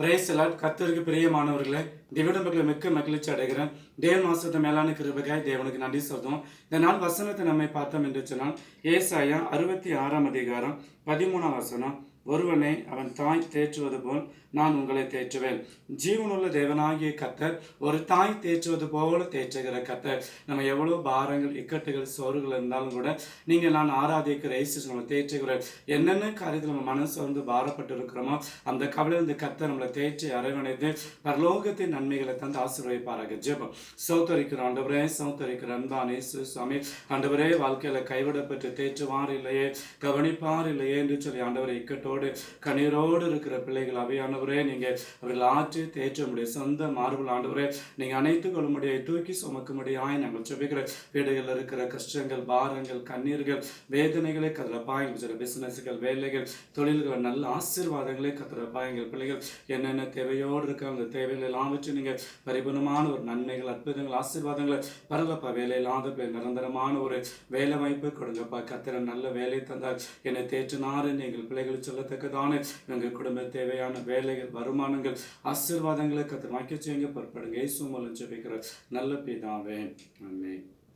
பிரேசலால் கத்தருக்கு பிரியமானவர்களே திவிடம்பர்களை மிக்க மகிழ்ச்சி அடைகிறேன். தேவன் மாசத்தை மேலான கிருபகாய் தேவனுக்கு நன்றி சொல்றோம். இந்த நாள் வசனத்தை நம்மை பார்த்தோம் என்று சொன்னால் ஏசாயா அறுபத்தி ஆறாம் அதிகாரம் பதிமூணாம் வசனம். ஒருவனை அவன் தாய் தேற்றுவது போல் நான் உங்களை தேற்றுவேன். ஜீவனுள்ள தேவனாகிய கத்தர் ஒரு தாய் தேற்றுவது போல தேற்றுகிற கத்தர் நம்ம எவ்வளோ பாரங்கள் இக்கட்டுகள் சோறுகள் இருந்தாலும் கூட நீங்கள் நான் ஆராதிக்கிற இயேசு நம்ம தேற்றுகிற என்னென்ன காரியத்தில் நம்ம மனசு வந்து பாரப்பட்டு இருக்கிறோமோ அந்த கவலை இந்த கத்தர் நம்மளை தேற்றி அரவணைத்து பரலோகத்தின் நன்மைகளை தந்து ஆசீர்வதிப்பாராக. ஜெபம். சௌத்தரிக்கிற ஆண்டவரே சௌத்தரிக்கிற அன்பான் இயேசு சுவாமி ஆண்டவரே வாழ்க்கையில கைவிடப்பட்டு தேற்றுவார் இல்லையே கவனிப்பார் இல்லையே என்று சொல்லி ஆண்டவரை இக்கட்டோடு கண்ணீரோடு இருக்கிற பிள்ளைகள் அவையானவரே நீங்க அவர்கள் ஆற்றி தேற்ற முடியும் சொந்த மார்பல் ஆண்டவரே நீங்க அனைத்து கொள்ளும்படியை தூக்கி சுமக்கும்படியாய் நாங்கள் செபிக்கிற வீடுகளில் இருக்கிற கஷ்டங்கள் பாரங்கள் கண்ணீர்கள் வேதனைகளை கதிரப்பாய் சில பிசினஸ்கள் வேலைகள் தொழில்கள் நல்ல ஆசீர்வாதங்களை கத்திரப்பாய் எங்கள் பிள்ளைகள். என்னென்ன தேவையோடு இருக்க அந்த தேவைகள் எல்லாம் நீங்கள் நீங்க பரிபூர்ணமான ஒரு நன்மைகள் அற்புதங்கள் ஆசீர்வாதங்களை பரவப்பா வேலையில்லாத நிரந்தரமான ஒரு வேலை வாய்ப்பு கொடுங்கப்பா. கத்திர நல்ல வேலை தந்தால் என்னை தேற்றினார் எங்கள் பிள்ளைகள் சொல்லத்தக்கதான எங்கள் குடும்ப தேவையான வேலைகள் வருமானங்கள் ஆசீர்வாதங்களை கற்று வாக்கி செய்யுங்க பொறுப்படுங்க. இயேசு மூலம் ஜெபிக்கிற நல்ல பிதாவே. ஆமென்.